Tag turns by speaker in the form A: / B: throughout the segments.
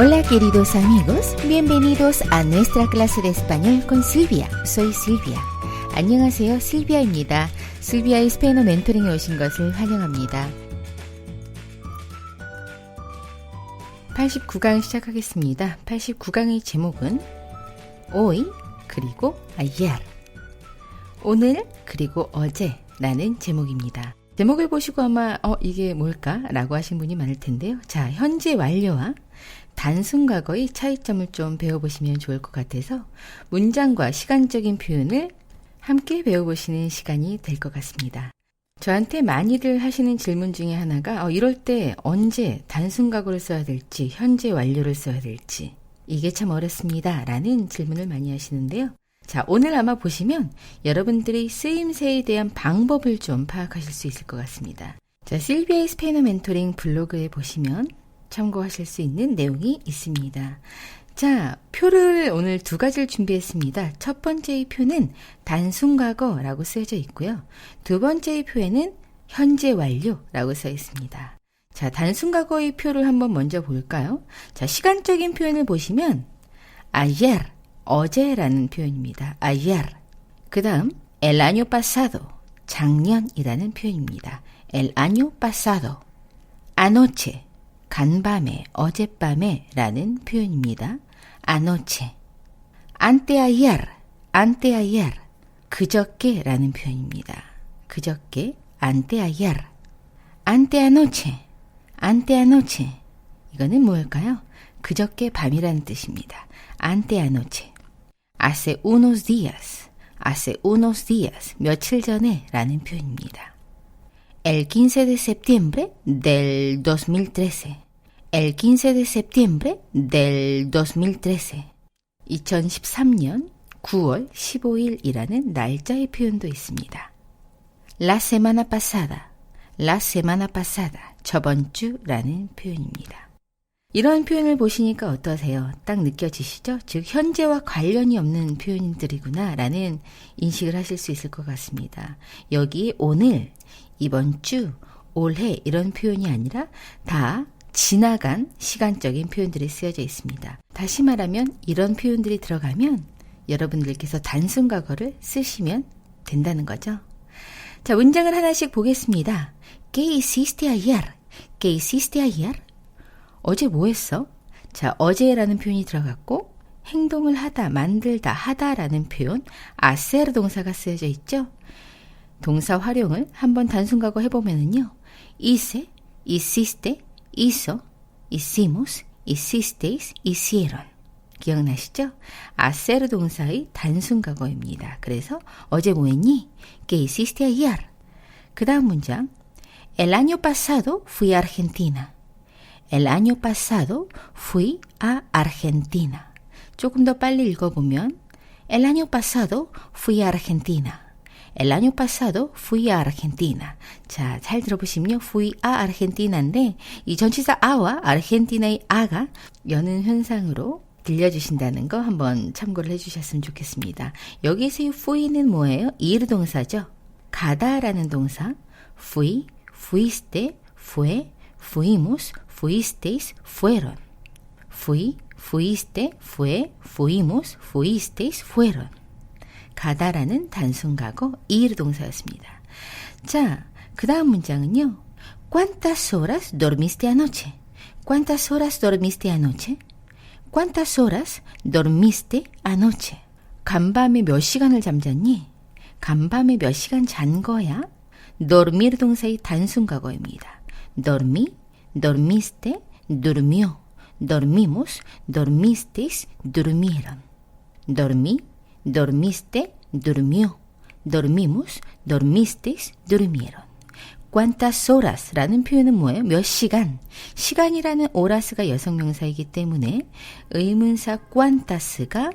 A: Hola queridos amigos, bienvenidos a nuestra clase de español con Silvia. Soy Silvia. 안녕하세요, 실비아입니다. 실비아의 스페인어 멘토링에 오신 것을 환영합니다. 89강 시작하겠습니다. 89강의 제목은 hoy 그리고 ayer 오늘 그리고 어제 라는 제목입니다. 제목을 보시고 아마 어 이게 뭘까? 라고 하신 분이 많을 텐데요. 자, 현재 완료와 단순 과거의 차이점을 좀 배워보시면 좋을 것 같아서 문장과 시간적인 표현을 함께 배워보시는 시간이 될 것 같습니다. 저한테 많이들 하시는 질문 중에 하나가 어, 이럴 때 언제 단순 과거를 써야 될지 현재 완료를 써야 될지 이게 참 어렵습니다. 라는 질문을 많이 하시는데요. 자, 오늘 아마 보시면 여러분들이 쓰임새에 대한 방법을 좀 파악하실 수 있을 것 같습니다. 자, 실비아의 스페인어 멘토링 블로그에 보시면 참고하실 수 있는 내용이 있습니다. 자, 표를 오늘 두 가지를 준비했습니다. 첫 번째의 표는 단순 과거라고 쓰여져 있고요. 두 번째의 표에는 현재 완료라고 써 있습니다. 자, 단순 과거의 표를 한번 먼저 볼까요? 자, 시간적인 표현을 보시면 ayer 어제라는 표현입니다. ayer. 그다음 el año pasado 작년이라는 표현입니다. el año pasado. anoche 간밤에, 어젯밤에 라는 표현입니다. anoche. anteayer, anteayer. 그저께 라는 표현입니다. 그저께, anteayer. anteanoche, anteanoche. 이거는 뭘까요? 그저께 밤이라는 뜻입니다. anteanoche. hace unos días, hace unos días. 며칠 전에 라는 표현입니다. el 15 de septiembre del 2013. El 15 de septiembre del 2013. 2013년 9월 15일이라는 날짜의 표현도 있습니다. La semana pasada. La semana pasada. 저번 주라는 표현입니다. 이런 표현을 보시니까 어떠세요? 딱 느껴지시죠? 즉, 현재와 관련이 없는 표현들이구나 라는 인식을 하실 수 있을 것 같습니다. 여기 오늘, 이번 주, 올해 이런 표현이 아니라 다 지나간 시간적인 표현들이 쓰여져 있습니다. 다시 말하면 이런 표현들이 들어가면 여러분들께서 단순 과거를 쓰시면 된다는 거죠. 자, 문장을 하나씩 보겠습니다. ¿Qué hiciste ayer? ¿Qué hiciste ayer? 어제 뭐 했어? 자, 어제라는 표현이 들어갔고 행동을 하다, 만들다, 하다라는 표현 hacer 동사가 쓰여져 있죠. 동사 활용을 한번 단순 과거 해보면은요. hice, hiciste, hizo, hicimos, hicisteis, hicieron. 기억나시죠? hacer 동사의 단순 과거입니다. 그래서 어제 뭐 했니? ¿Qué hiciste ayer? 그 다음 문장. El año pasado fui a Argentina. El año pasado fui a Argentina. 조금 더 빨리 읽어보면 El año pasado fui a Argentina. El año pasado fui a Argentina. 자, 잘 들어보시면요. fui a Argentina인데 이 전치사 a와 아르헨티나의 a가 여는 현상으로 들려주신다는 거 한번 참고를 해주셨으면 좋겠습니다. 여기서의 fui는 뭐예요? ir 동사죠. 가다라는 동사 fui, fuiste, fue, fuimos, fuisteis, fueron. fui, fuiste, fue, fuimos, fuisteis, fueron. 가다라는 단순 과거 ir 동사였습니다. 자, 그 다음 문장은요. ¿Cuántas horas dormiste anoche? ¿Cuántas horas dormiste anoche? ¿Cuántas horas dormiste anoche? 간밤에 몇 시간을 잠잤니? 간밤에 몇 시간 잔 거야? dormir 동사의 단순 과거입니다. dormí, dormiste, durmió, dormimos, dormisteis, durmieron. dormí, dormiste, durmió, dormimos, dormisteis, durmieron. cuántas horas 라는 표현은 뭐예요? 몇 시간. 시간이라는 오라스가 여성명사이기 때문에 의문사 cuántas가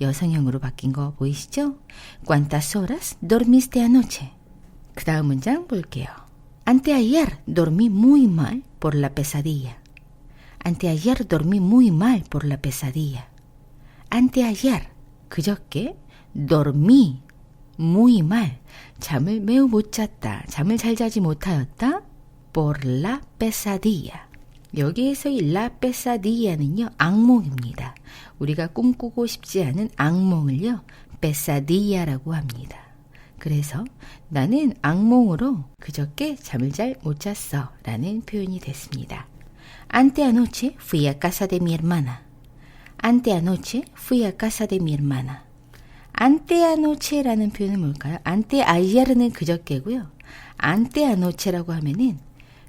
A: 여성형으로 바뀐 거 보이시죠? cuántas horas dormiste anoche? 그 다음 문장 볼게요. Anteayer dormí muy mal por la pesadilla. Anteayer dormí muy mal por la pesadilla. Anteayer 그저께 dormí muy mal 잠을 매우 못 잤다. 잠을 잘 자지 못하였다. por la pesadilla. 여기에서의 라 페사디아는요, 악몽입니다. 우리가 꿈꾸고 싶지 않은 악몽을요, 페사디아라고 합니다. 그래서 나는 악몽으로 그저께 잠을 잘 못 잤어 라는 표현이 됐습니다. Ante anoche fui a casa de mi hermana. De mi hermana. Ante anoche라는 표현은 뭘까요? Ante ayer는 그저께고요. Anoche라고 하면은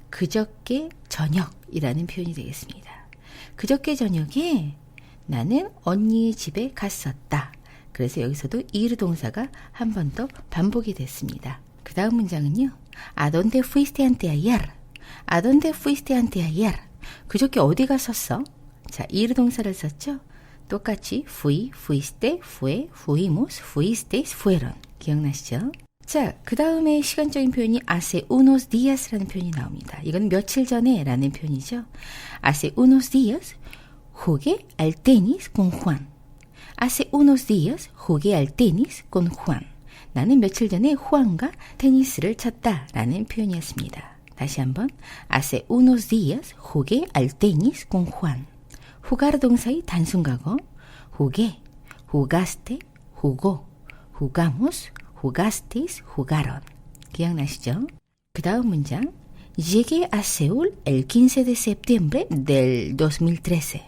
A: 그저께 저녁이라는 표현이 되겠습니다. 그저께 저녁에 나는 언니의 집에 갔었다. 그래서 여기서도 이르 동사가 한 번 더 반복이 됐습니다. 그 다음 문장은요. ¿A dónde fuiste ante ayer? ¿A dónde fuiste ante ayer? 그저께 어디 갔었어? 자, 이르 동사를 썼죠? 똑같이 fui, fuiste, fue, fuimos, fuisteis, fueron. 기억나시죠? 자, 그 다음에 시간적인 표현이 hace unos días라는 표현이 나옵니다. 이건 며칠 전에 라는 표현이죠. hace unos días jugué al tenis con Juan. Hace unos días jugué al tenis con Juan. 나는 며칠 전에 후안과 테니스를 쳤다 라는 표현이었습니다. 다시 한번. Hace unos días jugué al tenis con Juan. Jugar 동사의 단순 과거. jugué, jugaste, jugó, jugamos, jugasteis, jugaron. 기억나시죠? 그 다음 문장. Llegué a Seúl el 15 de septiembre del 2013.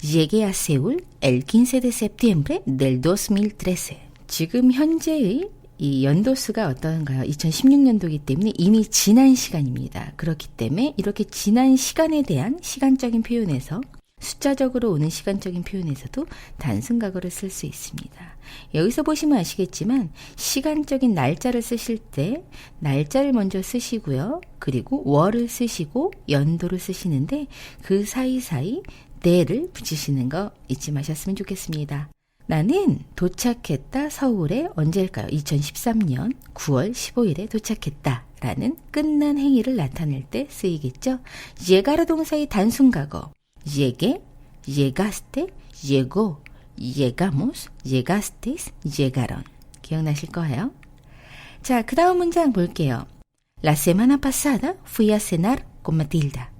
A: Llegué a Seúl el 15 de septiembre del 2013. 지금 현재의 이 연도수가 어떤가요? 2016년도이기 때문에 이미 지난 시간입니다. 그렇기 때문에 이렇게 지난 시간에 대한 시간적인 표현에서 숫자적으로 오는 시간적인 표현에서도 단순 과거를 쓸 수 있습니다. 여기서 보시면 아시겠지만 시간적인 날짜를 쓰실 때 날짜를 먼저 쓰시고요. 그리고 월을 쓰시고 연도를 쓰시는데 그 사이사이 내를 붙이시는 거 잊지 마셨으면 좋겠습니다. 나는 도착했다 서울에 언제일까요? 2013년 9월 15일에 도착했다. 라는 끝난 행위를 나타낼 때 쓰이겠죠. 예가르 동사의 단순 과거. Llegué, llegaste, llegó, llegamos, llegasteis, llegaron. 기억나실 거예요? 자, 그 다음 문장 볼게요. La semana pasada fui a cenar con Matilda.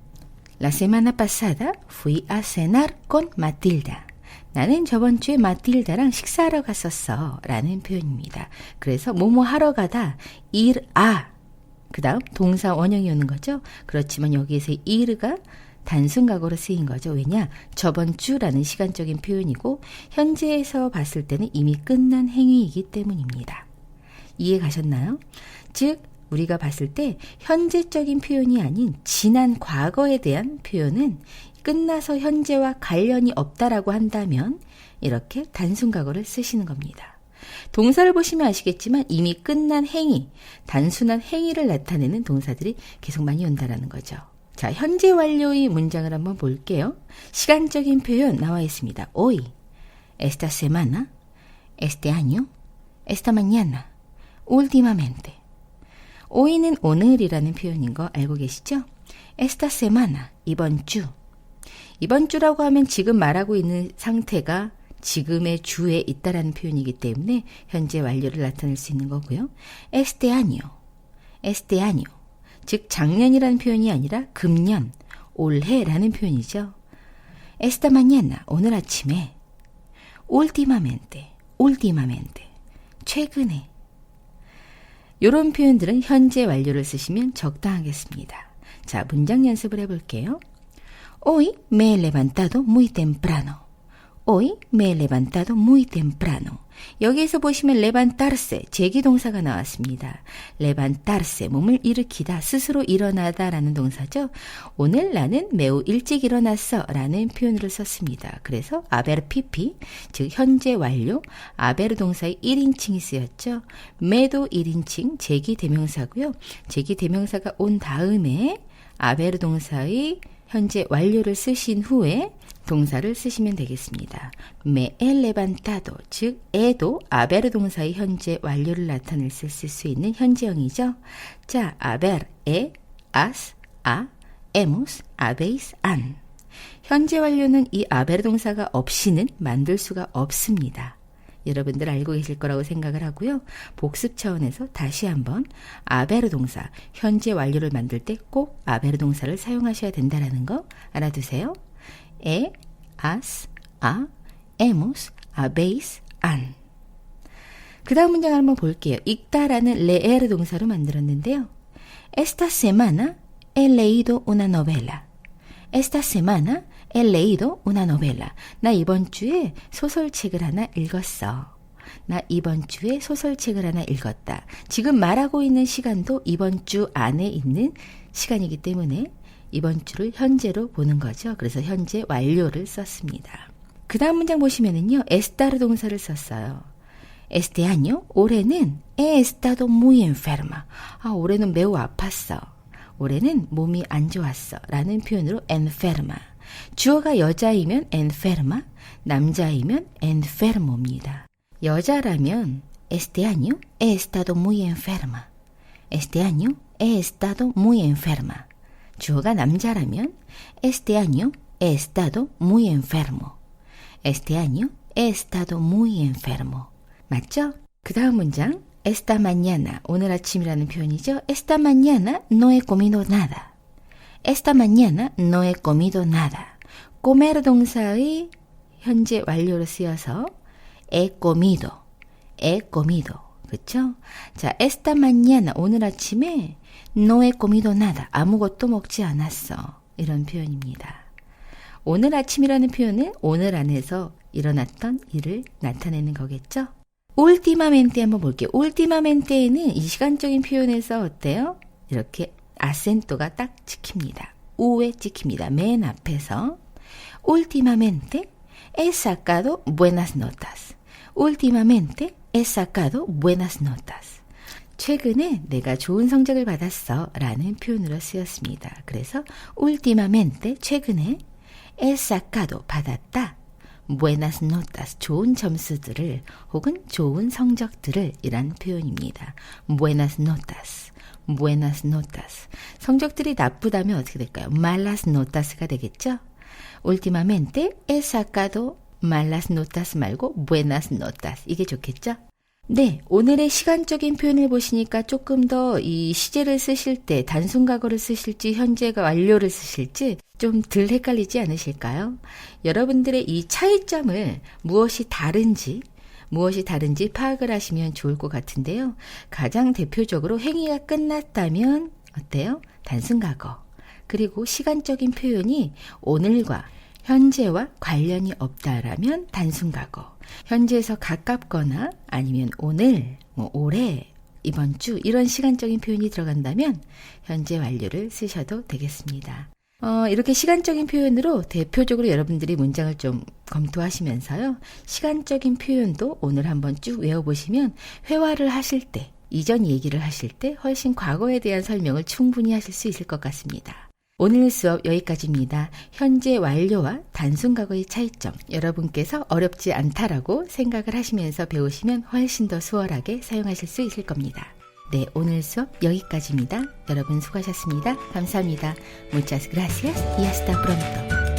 A: La semana pasada fui a cenar con Matilda. 나는 저번 주에 마틸다랑 식사하러 갔었어. 라는 표현입니다. 그래서 뭐뭐 하러 가다, ir a. 그 다음 동사 원형이 오는 거죠. 그렇지만 여기에서 ir가 단순 과거로 쓰인 거죠. 왜냐? 저번 주라는 시간적인 표현이고 현재에서 봤을 때는 이미 끝난 행위이기 때문입니다. 이해 가셨나요? 즉 우리가 봤을 때 현재적인 표현이 아닌 지난 과거에 대한 표현은 끝나서 현재와 관련이 없다라고 한다면 이렇게 단순 과거를 쓰시는 겁니다. 동사를 보시면 아시겠지만 이미 끝난 행위, 단순한 행위를 나타내는 동사들이 계속 많이 온다라는 거죠. 자, 현재 완료의 문장을 한번 볼게요. 시간적인 표현 나와 있습니다. hoy, esta semana, este año, esta mañana, últimamente. hoy는 오늘이라는 표현인 거 알고 계시죠? esta semana, 이번 주. 이번 주라고 하면 지금 말하고 있는 상태가 지금의 주에 있다라는 표현이기 때문에 현재 완료를 나타낼 수 있는 거고요. este año, este año. 즉 작년이라는 표현이 아니라 금년, 올해라는 표현이죠. esta mañana, 오늘 아침에. últimamente, últimamente. 최근에. 이런 표현들은 현재 완료를 쓰시면 적당하겠습니다. 자, 문장 연습을 해볼게요. Hoy me he levantado muy temprano. Hoy me he levantado muy temprano. 여기에서 보시면 levantarse, 제기 동사가 나왔습니다. levantarse, 몸을 일으키다, 스스로 일어나다 라는 동사죠. 오늘 나는 매우 일찍 일어났어 라는 표현을 썼습니다. 그래서 아베르 피피, 즉 현재 완료, 아베르 동사의 1인칭이 쓰였죠. 매도 1인칭, 제기 대명사고요. 제기 대명사가 온 다음에 아베르 동사의 현재 완료를 쓰신 후에 동사를 쓰시면 되겠습니다. me he levantado, 즉 에도 아베르 동사의 현재 완료를 나타낼 수 있을 수 있는 현재형이죠. 자, 아베르, 에, as, a, hemos, habéis, han. 현재 완료는 이 아베르 동사가 없이는 만들 수가 없습니다. 여러분들 알고 계실 거라고 생각을 하고요. 복습 차원에서 다시 한번 아베르 동사, 현재 완료를 만들 때 꼭 아베르 동사를 사용하셔야 된다라는 거 알아두세요. 에, as, a, hemos, habéis, han. 그 다음 문장 한번 볼게요. 읽다라는 leer 동사로 만들었는데요. Esta semana he leído una novela. Esta semana he leído una novela. 나 이번 주에 소설책을 하나 읽었어. 나 이번 주에 소설책을 하나 읽었다. 지금 말하고 있는 시간도 이번 주 안에 있는 시간이기 때문에 이번 주를 현재로 보는 거죠. 그래서 현재 완료를 썼습니다. 그 다음 문장 보시면은요, 에스타르 동사를 썼어요. Este año, 올해는 estado muy enferma. 아, 올해는 매우 아팠어. 올해는 몸이 안 좋았어. 라는 표현으로 enferma. 주어가 여자이면 enferma, 남자이면 enfermo입니다. 여자라면 este año he estado muy enferma. Este año he estado muy enferma. 주어가 남자라면 este año he estado muy enfermo. Este año he estado muy enfermo. 맞죠? 그 다음 문장 esta mañana 오늘 아침이라는 표현이죠. Esta mañana no he comido nada. Esta mañana no he comido nada. comer 동사의 현재 완료로 쓰여서 he comido, he comido. 그쵸? 자, esta mañana 오늘 아침에 no he comido nada. 아무것도 먹지 않았어. 이런 표현입니다. 오늘 아침이라는 표현은 오늘 안에서 일어났던 일을 나타내는 거겠죠? 울티마멘테 한번 볼게요. 울티마멘테는 이 시간적인 표현에서 어때요? 이렇게 아센토가 딱 찍힙니다. 우에 찍힙니다. 맨 앞에서 últimamente he sacado buenas notas. últimamente he sacado buenas notas. 최근에 내가 좋은 성적을 받았어 라는 표현으로 쓰였습니다. 그래서 últimamente 최근에 he sacado 받았다. buenas notas 좋은 점수들을 혹은 좋은 성적들을 이란 표현입니다. buenas notas. buenas notas. 성적들이 나쁘다면 어떻게 될까요? malas notas가 되겠죠? últimamente he sacado malas notas 말고 buenas notas. 이게 좋겠죠? 네, 오늘의 시간적인 표현을 보시니까 조금 더 이 시제를 쓰실 때 단순 과거를 쓰실지 현재가 완료를 쓰실지 좀 덜 헷갈리지 않으실까요? 여러분들의 이 차이점을 무엇이 다른지 무엇이 다른지 파악을 하시면 좋을 것 같은데요. 가장 대표적으로 행위가 끝났다면 어때요? 단순 과거. 그리고 시간적인 표현이 오늘과 현재와 관련이 없다라면 단순 과거. 현재에서 가깝거나 아니면 오늘, 뭐 올해, 이번 주 이런 시간적인 표현이 들어간다면 현재 완료를 쓰셔도 되겠습니다. 어, 이렇게 시간적인 표현으로 대표적으로 여러분들이 문장을 좀 검토하시면서요. 시간적인 표현도 오늘 한번 쭉 외워보시면 회화를 하실 때, 이전 얘기를 하실 때 훨씬 과거에 대한 설명을 충분히 하실 수 있을 것 같습니다. 오늘 수업 여기까지입니다. 현재 완료와 단순 과거의 차이점 여러분께서 어렵지 않다라고 생각을 하시면서 배우시면 훨씬 더 수월하게 사용하실 수 있을 겁니다. 네, 오늘 수업 여기까지입니다. 여러분 수고하셨습니다. 감사합니다. Muchas gracias y hasta pronto.